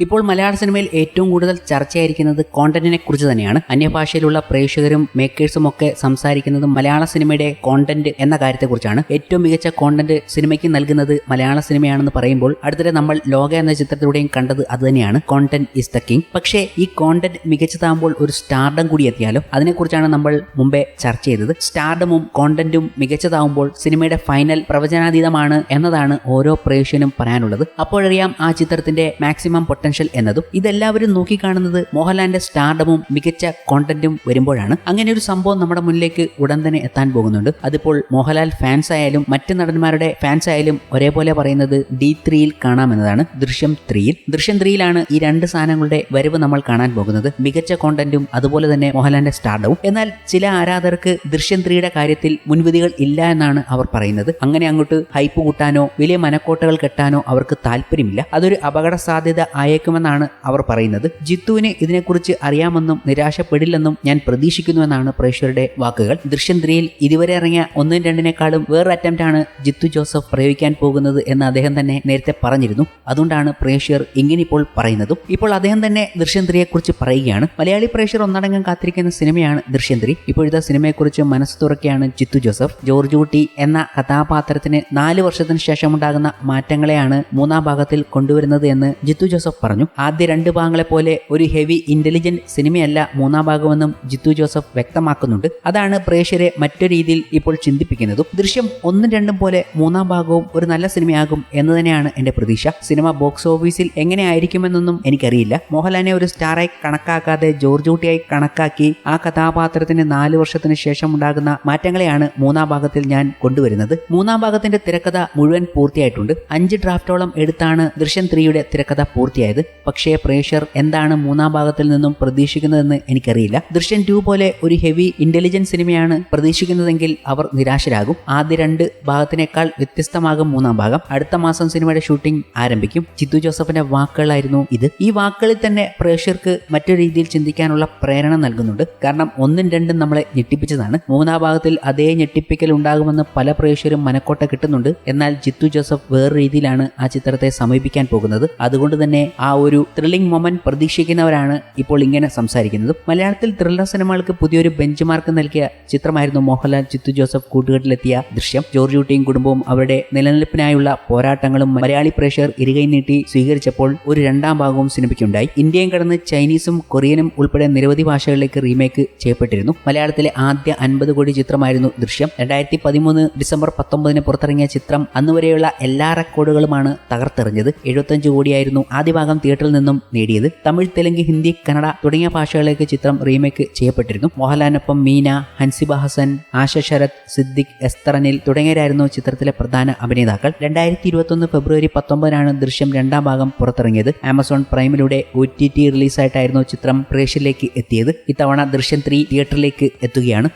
ഇപ്പോൾ മലയാള സിനിമയിൽ ഏറ്റവും കൂടുതൽ ചർച്ചയായിരിക്കുന്നത് കോണ്ടന്റിനെ കുറിച്ച് തന്നെയാണ്. അന്യഭാഷയിലുള്ള പ്രേക്ഷകരും മേക്കേഴ്സും ഒക്കെ സംസാരിക്കുന്നത് മലയാള സിനിമയുടെ കോണ്ടന്റ് എന്ന കാര്യത്തെക്കുറിച്ചാണ്. ഏറ്റവും മികച്ച കോണ്ടന്റ് സിനിമയ്ക്ക് നൽകുന്നത് മലയാള സിനിമയാണെന്ന് പറയുമ്പോൾ അടുത്തിടെ നമ്മൾ ലോക എന്ന ചിത്രത്തിലൂടെയും കണ്ടത് അതുതന്നെയാണ് കോണ്ടന്റ് ഇസ് ദ കിങ് പക്ഷേ ഈ കോണ്ടന്റ് മികച്ചതാകുമ്പോൾ ഒരു സ്റ്റാർഡം കൂടി എത്തിയാലോ? അതിനെക്കുറിച്ചാണ് നമ്മൾ മുമ്പേ ചർച്ച ചെയ്തത്. സ്റ്റാർഡമും കോണ്ടന്റും മികച്ചതാവുമ്പോൾ സിനിമയുടെ ഫൈനൽ പ്രവചനാതീതമാണ് എന്നതാണ് ഓരോ പ്രേക്ഷകനും പറയാനുള്ളത്. അപ്പോഴറിയാം ആ ചിത്രത്തിന്റെ മാക്സിമം പൊട്ടൻഷ്യൽ എന്നതും ഇതെല്ലാവരും നോക്കിക്കാണുന്നത് മോഹൻലാലിന്റെ സ്റ്റാർഡമും മികച്ച കോണ്ടന്റും വരുമ്പോഴാണ്. അങ്ങനെ ഒരു സംഭവം നമ്മുടെ മുന്നിലേക്ക് ഉടൻ തന്നെ എത്താൻ പോകുന്നുണ്ട്. അതിപ്പോൾ മോഹൻലാൽ ഫാൻസ് ആയാലും മറ്റ് നടന്മാരുടെ ഫാൻസ് ആയാലും ഒരേപോലെ പറയുന്നത് ഡി ത്രീയിൽ കാണാമെന്നതാണ് ദൃശ്യം ത്രീയിൽ ദൃശ്യം ത്രീയിലാണ് ഈ രണ്ട് സാധനങ്ങളുടെ വരവ് നമ്മൾ കാണാൻ പോകുന്നത്. മികച്ച കോണ്ടന്റും അതുപോലെ തന്നെ മോഹൻലാലിന്റെ സ്റ്റാർഡവും എന്നാൽ ചില ആരാധകർക്ക് ദൃശ്യം ത്രീയുടെ കാര്യത്തിൽ മുൻവിധികൾ ഇല്ല എന്നാണ് അവർ പറയുന്നത്. അങ്ങനെ അങ്ങോട്ട് ഹൈപ്പ് കൂട്ടാനോ വലിയ മനക്കോട്ടകൾ കെട്ടാനോ അവർക്ക് താല്പര്യമില്ല. അതൊരു അപകട സാധ്യത ആയേക്കുമെന്നാണ് അവർ പറയുന്നത്. ജിത്തുവിന് ഇതിനെക്കുറിച്ച് അറിയാമെന്നും നിരാശപ്പെടില്ലെന്നും ഞാൻ പ്രതീക്ഷിക്കുന്നുവെന്നാണ് പ്രേക്ഷകരുടെ വാക്കുകൾ. ദൃശ്യം ഇതുവരെ ഇറങ്ങിയ ഒന്നും രണ്ടിനേക്കാളും വേറൊരു അറ്റംപ്റ്റാണ് ജിത്തു ജോസഫ് പ്രയോഗിക്കാൻ പോകുന്നത് എന്ന് അദ്ദേഹം തന്നെ നേരത്തെ പറഞ്ഞിരുന്നു. അതുകൊണ്ടാണ് പ്രേക്ഷകർ ഇങ്ങനെ ഇപ്പോൾ പറയുന്നതും. ഇപ്പോൾ അദ്ദേഹം തന്നെ ദൃശ്യം ത്രീയെക്കുറിച്ച് പറയുകയാണ്. മലയാളി പ്രേക്ഷകർ ഒന്നടങ്കം കാത്തിരിക്കുന്ന സിനിമയാണ് ദൃശ്യം ഇപ്പോഴത്തെ സിനിമയെക്കുറിച്ച് മനസ്സ് തുറക്കുകയാണ് ജിത്തു ജോസഫ്. ജോർജ് കുട്ടി എന്ന കഥാപാത്രത്തിന് നാല് വർഷത്തിന് ശേഷം ഉണ്ടാകുന്ന മാറ്റങ്ങളെയാണ് മൂന്നാം ഭാഗത്തിൽ കൊണ്ടുവരുന്നത് എന്ന് ജിത്തു ജോസഫ് പറഞ്ഞു. ആദ്യ രണ്ട് ഭാഗങ്ങളെ പോലെ ഒരു ഹെവി ഇന്റലിജന്റ് സിനിമയല്ല മൂന്നാം ഭാഗമെന്നും ജിത്തു ജോസഫ് വ്യക്തമാക്കുന്നുണ്ട്. അതാണ് പ്രേക്ഷരെ മറ്റു രീതിയിൽ ഇപ്പോൾ ചിന്തിപ്പിക്കുന്നതും. ദൃശ്യം ഒന്നും രണ്ടും പോലെ മൂന്നാം ഭാഗവും ഒരു നല്ല സിനിമയാകും എന്ന് തന്നെയാണ് എന്റെ പ്രതീക്ഷ. സിനിമ ബോക്സ് ഓഫീസിൽ എങ്ങനെ ആയിരിക്കുമെന്നൊന്നും എനിക്കറിയില്ല. മോഹൻലാലിനെ ഒരു സ്റ്റാറായി കണക്കാക്കാതെ ജോർജ് കുട്ടിയായി കണക്കാക്കി ആ കഥാപാത്രത്തിന് നാല് വർഷത്തിന് ശേഷം ഉണ്ടാകുന്ന മാറ്റങ്ങളെയാണ് മൂന്നാം ഭാഗത്തിൽ ഞാൻ കൊണ്ടുവരുന്നത്. മൂന്നാം ഭാഗത്തിന്റെ തിരക്കഥ മുഴുവൻ പൂർത്തിയായിട്ടുണ്ട്. അഞ്ച് ഡ്രാഫ്റ്റോളം എടുത്താണ് ദൃശ്യം ത്രീയുടെ തിരക്കഥ പൂർത്തിയായത്. പക്ഷേ പ്രേക്ഷർ എന്താണ് മൂന്നാം ഭാഗത്തിൽ നിന്നും പ്രതീക്ഷിക്കുന്നതെന്ന് എനിക്കറിയില്ല. ദൃശ്യൻ ടു പോലെ ഒരു ഹെവി ഇന്റലിജൻസ് സിനിമയാണ് പ്രതീക്ഷിക്കുന്നതെങ്കിൽ അവർ നിരാശരാകും. ആദ്യ രണ്ട് ഭാഗത്തിനേക്കാൾ വ്യത്യസ്തമാകും മൂന്നാം ഭാഗം. അടുത്ത മാസം സിനിമയുടെ ഷൂട്ടിംഗ് ആരംഭിക്കും. ചിത്തു ജോസഫിന്റെ വാക്കുകളായിരുന്നു ഇത്. ഈ വാക്കുകളിൽ തന്നെ പ്രേക്ഷകർക്ക് മറ്റൊരു രീതിയിൽ ചിന്തിക്കാനുള്ള പ്രേരണ നൽകുന്നുണ്ട്. കാരണം ഒന്നും രണ്ടും നമ്മളെ ഞെട്ടിപ്പിച്ചതാണ്. മൂന്നാം ഭാഗത്തിൽ അതേ ഞെട്ടിപ്പിക്കൽ ഉണ്ടാകുമെന്ന് പല പ്രേക്ഷകരും മനക്കോട്ട കിട്ടുന്നുണ്ട്. എന്നാൽ ജിത്തു ജോസഫ് വേറെ രീതിയിലാണ് ആ ചിത്രത്തെ സമീപിക്കാൻ പോകുന്നത്. അതുകൊണ്ട് തന്നെ ആ ഒരു ത്രില്ലിംഗ് മൊമെന്റ് പ്രതീക്ഷിക്കുന്നവരാണ് ഇപ്പോൾ ഇങ്ങനെ സംസാരിക്കുന്നത്. മലയാളത്തിൽ ത്രില്ലർ സിനിമകൾക്ക് പുതിയൊരു ബെഞ്ച് മാർക്ക് നൽകിയ ചിത്രമായിരുന്നു മോഹൻലാൽ ചിത്തു ജോസഫ് കൂട്ടുകെട്ടിലെത്തിയ ദൃശ്യം. ജോർജ് കുട്ടിയും കുടുംബവും അവരുടെ നിലനിൽപ്പിനായുള്ള പോരാട്ടങ്ങളും മലയാളി പ്രേക്ഷകർ ഇരുകൈ നീട്ടി സ്വീകരിച്ചപ്പോൾ ഒരു രണ്ടാം ഭാഗവും സിനിമയ്ക്കുണ്ടായി. ഇന്ത്യയും കടന്ന് ചൈനീസും കൊറിയനും ഉൾപ്പെടെ നിരവധി ഭാഷകളിലേക്ക് റീമേക്ക് ചെയ്യപ്പെട്ടിരുന്നു. മലയാളത്തിലെ ആദ്യ അൻപത് കോടി ചിത്രമായിരുന്നു ദൃശ്യം. രണ്ടായിരത്തി പതിമൂന്ന് ഡിസംബർ പത്തൊമ്പതിന് പുറത്തിറങ്ങിയ ചിത്രം അന്നുവരെയുള്ള എല്ലാ റെക്കോർഡുകളുമാണ് തകർത്തെറിഞ്ഞത്. എഴുപത്തഞ്ച് കോടിയായിരുന്നു ആദ്യ തിയേറ്ററിൽ നിന്നും നേടിയത്. തമിഴ് തെലുങ്ക് ഹിന്ദി കന്നഡ തുടങ്ങിയ ഭാഷകളിലേക്ക് ചിത്രം റീമേക്ക് ചെയ്യപ്പെട്ടിരുന്നു. മോഹൻലാലിനൊപ്പം മീന ഹൻസിബ ഹസൻ ആശ ശരത് സിദ്ദിഖ് എസ്തറനിൽ തുടങ്ങിയവരായിരുന്നു ചിത്രത്തിലെ പ്രധാന അഭിനേതാക്കൾ. രണ്ടായിരത്തി ഇരുപത്തൊന്ന് ഫെബ്രുവരി പത്തൊമ്പതിനാണ് ദൃശ്യം രണ്ടാം ഭാഗം പുറത്തിറങ്ങിയത്. ആമസോൺ പ്രൈമിലൂടെ ഒ ടി ടി റിലീസായിട്ടായിരുന്നു ചിത്രം പ്രേക്ഷകരിലേക്ക് എത്തിയത്. ഇത്തവണ ദൃശ്യം ത്രീ തിയേറ്ററിലേക്ക് എത്തുകയാണ്.